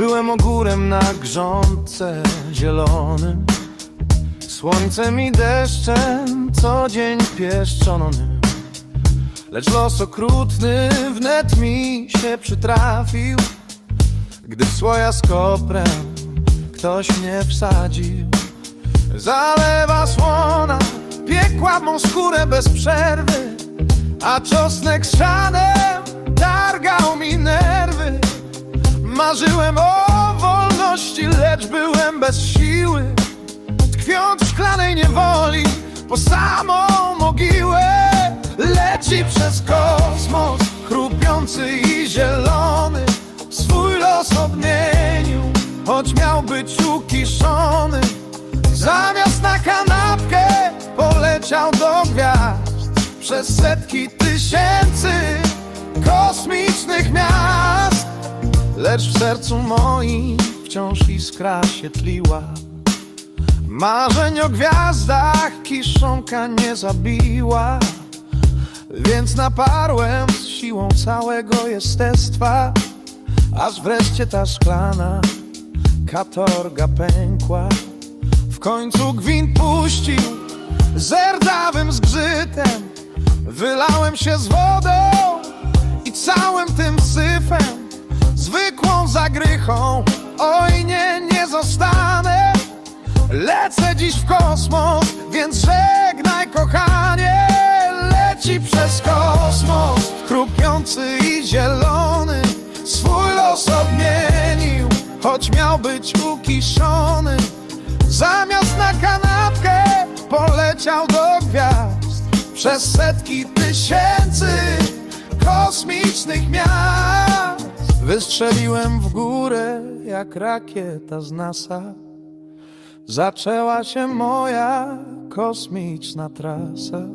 Byłem ogórem na grządce zielonym. Słońcem i deszczem co dzień pieszczonym. Lecz los okrutny wnet mi się przytrafił. Gdy w słoja z koprem ktoś mnie wsadził. Zalewa słona piekła mą skórę bez przerwy. A czosnek z Marzyłem o wolności, lecz byłem bez siły. Tkwiąc w szklanej niewoli po samą mogiłę. Leci przez kosmos, chrupiący i zielony. Swój los odmienił, choć miał być ukiszony. Zamiast na kanapkę poleciał do gwiazd Przez setki tysięcy Lecz w sercu moim wciąż iskra się tliła Marzeń o gwiazdach kiszonka nie zabiła. Więc naparłem z siłą całego jestestwa Aż wreszcie ta szklana katorga pękła. W końcu gwint puścił zerdawym zgrzytem. Wylałem się z wodą Zagrychą, oj nie, nie zostanę. Lecę dziś w kosmos, więc żegnaj kochanie. Leci przez kosmos, chrupiący i zielony. Swój los odmienił, choć miał być ukiszony. Zamiast na kanapkę poleciał do gwiazd Przez setki tysięcy kosmicznych miast Wystrzeliłem w górę jak rakieta z NASA. Zaczęła się moja kosmiczna trasa.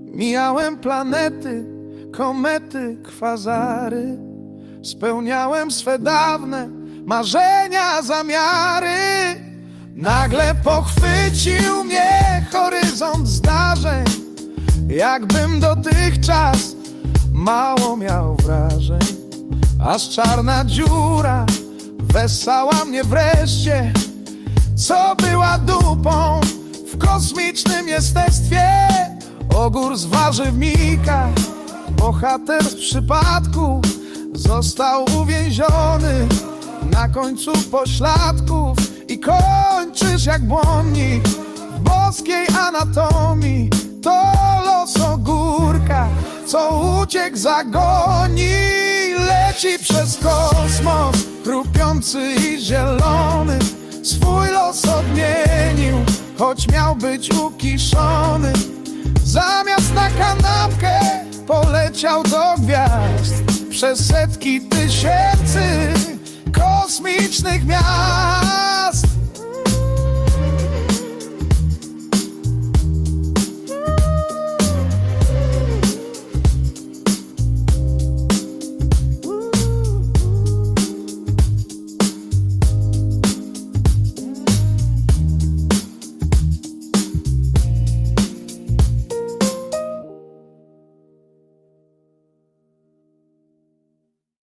Mijałem planety, komety, kwazary. Spełniałem swe dawne marzenia, zamiary. Nagle pochwycił mnie horyzont zdarzeń. Jakbym dotychczas mało miał wrażeń Aż czarna dziura wessała mnie wreszcie Co była dupą w kosmicznym jestestwie. Ogór z warzywnika, bohater z przypadku Został uwięziony na końcu pośladków I kończysz jak błonnik w boskiej anatomii. To los ogórka, co uciekł zagoni Leci przez kosmos, trupiący i zielony. Swój los odmienił, choć miał być ukiszony. Zamiast na kanapkę poleciał do gwiazd Przez setki tysięcy kosmicznych miast